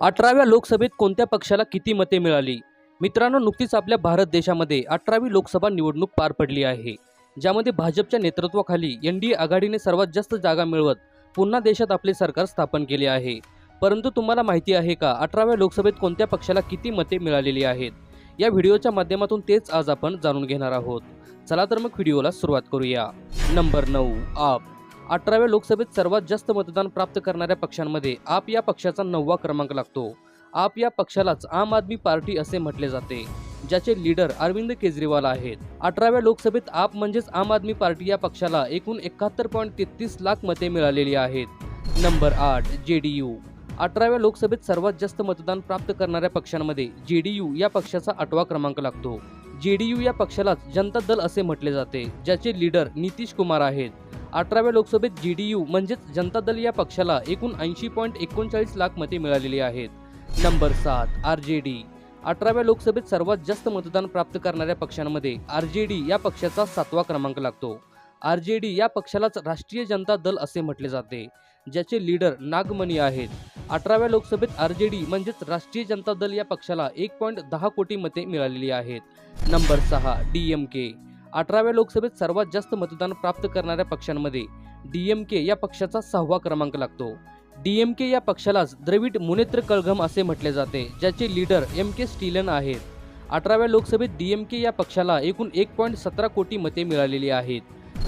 अठराव्या लोकसभेत कोणत्या पक्षाला किती मते मिळाली? मित्रांनो नुकतीच आपल्या भारत देशामध्ये अठरावी लोकसभा निवडणूक पार पडली आहे. ज्यामध्ये भाजपच्या नेतृत्वाखाली एन डी ए आघाडीने सर्वात जास्त जागा मिळवत पुन्हा देशात आपले सरकार स्थापन केले आहे. परंतु तुम्हाला माहिती आहे का अठराव्या लोकसभेत कोणत्या पक्षाला किती मते मिळालेली आहेत? या व्हिडिओच्या माध्यमातून तेच आज आपण जाणून घेणार आहोत. चला तर मग व्हिडिओला सुरुवात करूया. नंबर नऊ आप. अठराव्या लोकसभेत सर्वात जास्त मतदान प्राप्त करणाऱ्या पक्षांमध्ये आप या पक्षाचा नववा क्रमांक लागतो. आप या पक्षालाच आम आदमी पार्टी असे म्हटले जाते ज्याचे लीडर अरविंद केजरीवाल आहेत. अठराव्या लोकसभेत आप म्हणजेच आम आदमी पार्टी या पक्षाला एकूण एकाहत्तर पॉईंट तेहतीस लाख मते मिळालेली आहेत. नंबर आठ जे डी यू अठराव्या लोकसभेत सर्वात जास्त मतदान प्राप्त करणाऱ्या पक्षांमध्ये जे डी यू या पक्षाचा आठवा क्रमांक लागतो. जे डी यू या पक्षालाच जनता दल असे म्हटले जाते ज्याचे लीडर नितीश कुमार आहेत. अठराव्या लोकसभेत जी डी यू म्हणजेच जनता दल या पक्षाला एकूण ऐंशी पॉईंट एकोणचाळीस लाख मते मिळालेली आहेत. नंबर सात आर जे डी. अठराव्या लोकसभेत सर्वात जास्त मतदान प्राप्त करणाऱ्या पक्षांमध्ये आर जे डी या पक्षाचा सातवा क्रमांक लागतो. आर जे डी या पक्षालाच राष्ट्रीय जनता दल असे म्हटले जाते ज्याचे लीडर नागमणी आहेत. अठराव्या लोकसभेत आर जे डी म्हणजेच राष्ट्रीय जनता दल या पक्षाला एक पॉईंट दहा कोटी मते मिळालेली आहेत. नंबर सहा डी एम के. अठराव्या लोकसभेत सर्वात जास्त मतदान प्राप्त करणाऱ्या पक्षांमध्ये डी एम के या पक्षाचा सहावा क्रमांक लागतो. डी एम के या पक्षालाच द्रविड मुनेत्र कळघम असे म्हटले जाते ज्याचे लीडर एम के स्टीलन आहेत. अठराव्या लोकसभेत डी एम के या पक्षाला एकूण एक पॉईंट सतरा कोटी मते मिळालेली आहेत.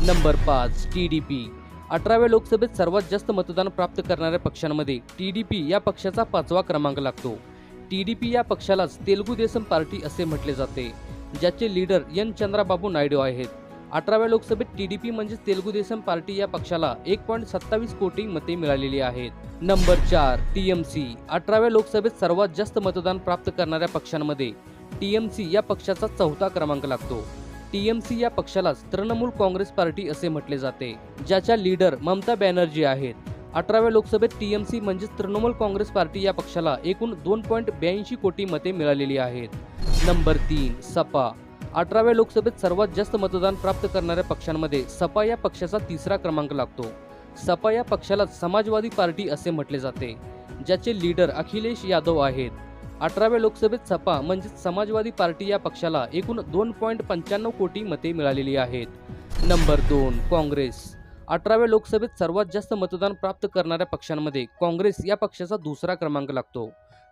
नंबर पाच टी डी पी. अठराव्या लोकसभेत सर्वात जास्त मतदान प्राप्त करणाऱ्या पक्षांमध्ये टी डी पी या पक्षाचा पाचवा क्रमांक लागतो. टी डी पी या पक्षालाच तेलुगू देसम पार्टी असे म्हटले जाते. ज्याचे लीडर एन चंद्राबाबू नायडू आहेत. अठराव्या लोकसभेत टी डी पी म्हणजेच तेलुगू देसम पार्टी या पक्षाला एक पॉईंट सत्तावीस कोटी मते मिळालेली आहेत. नंबर चार टी एम सी. अठराव्या लोकसभेत सर्वात जास्त मतदान प्राप्त करणाऱ्या पक्षांमध्ये टी एम सी या पक्षाचा चौथा क्रमांक लागतो. टी एम सी या पक्षालाच तृणमूल काँग्रेस पार्टी असे म्हटले जाते ज्याच्या लीडर ममता बॅनर्जी आहेत. अठराव्या लोकसभेत टी एम सी म्हणजेच तृणमूल काँग्रेस पार्टी या पक्षाला एकूण दोन पॉईंट ब्याऐंशी कोटी मते मिळालेली आहेत. नंबर तीन सपा. अठराव्या लोकसभेत सर्वात जास्त मतदान प्राप्त करणाऱ्या पक्षांमध्ये सपा या पक्षाचा तिसरा क्रमांक लागतो. सपा या पक्षाला समाजवादी पार्टी असे म्हटले जाते ज्याचे लीडर अखिलेश यादव आहेत. अठराव्या लोकसभेत सपा म्हणजेच समाजवादी पार्टी या पक्षाला एकूण दोन पॉईंट पंच्याण्णव कोटी मते मिळालेली आहेत. नंबर दोन काँग्रेस. अठराव्या लोकसभेत सर्वात जास्त मतदान प्राप्त करणाऱ्या पक्षांमध्ये काँग्रेस या पक्षाचा दुसरा क्रमांक लागतो.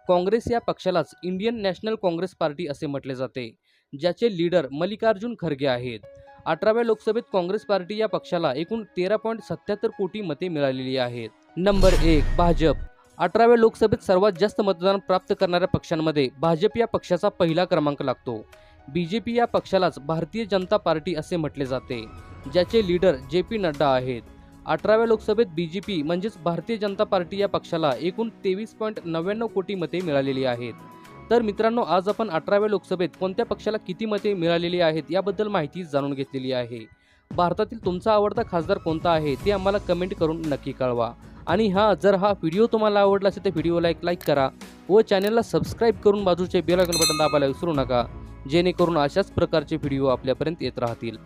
काँग्रेस या पक्षालाच इंडियन नॅशनल काँग्रेस पार्टी असे म्हटले जाते ज्याचे लीडर मल्लिकार्जुन खरगे आहेत. अठराव्या लोकसभेत काँग्रेस पार्टी या पक्षाला एकूण तेरा पॉईंट सत्याहत्तर कोटी मते मिळालेली आहेत. नंबर एक भाजप. अठराव्या लोकसभेत सर्वात जास्त मतदान प्राप्त करणाऱ्या पक्षांमध्ये भाजप या पक्षाचा पहिला क्रमांक लागतो. बी जे पी या पक्षालाच भारतीय जनता पार्टी असे म्हटले जाते ज्याचे लीडर जे पी नड्डा आहेत. अठराव्या लोकसभेत बी जे पी म्हणजेच भारतीय जनता पार्टी या पक्षाला एकूण तेवीस पॉईंट नव्याण्णव कोटी मते मिळालेली आहेत. तर मित्रांनो आज आपण अठराव्या लोकसभेत कोणत्या पक्षाला किती मते मिळालेली आहेत याबद्दल माहिती जाणून घेतलेली आहे. भारतातील तुमचा आवडता खासदार कोणता आहे ते आम्हाला कमेंट करून नक्की कळवा. आणि हा जर हा व्हिडिओ तुम्हाला आवडला असेल तर व्हिडिओला एक लाईक करा व चॅनलला सबस्क्राईब करून बाजूचे बेल आयकॉन बटन दाबायला विसरू नका जेणेकरून अशाच प्रकारचे व्हिडिओ आपल्यापर्यंत येत राहतील.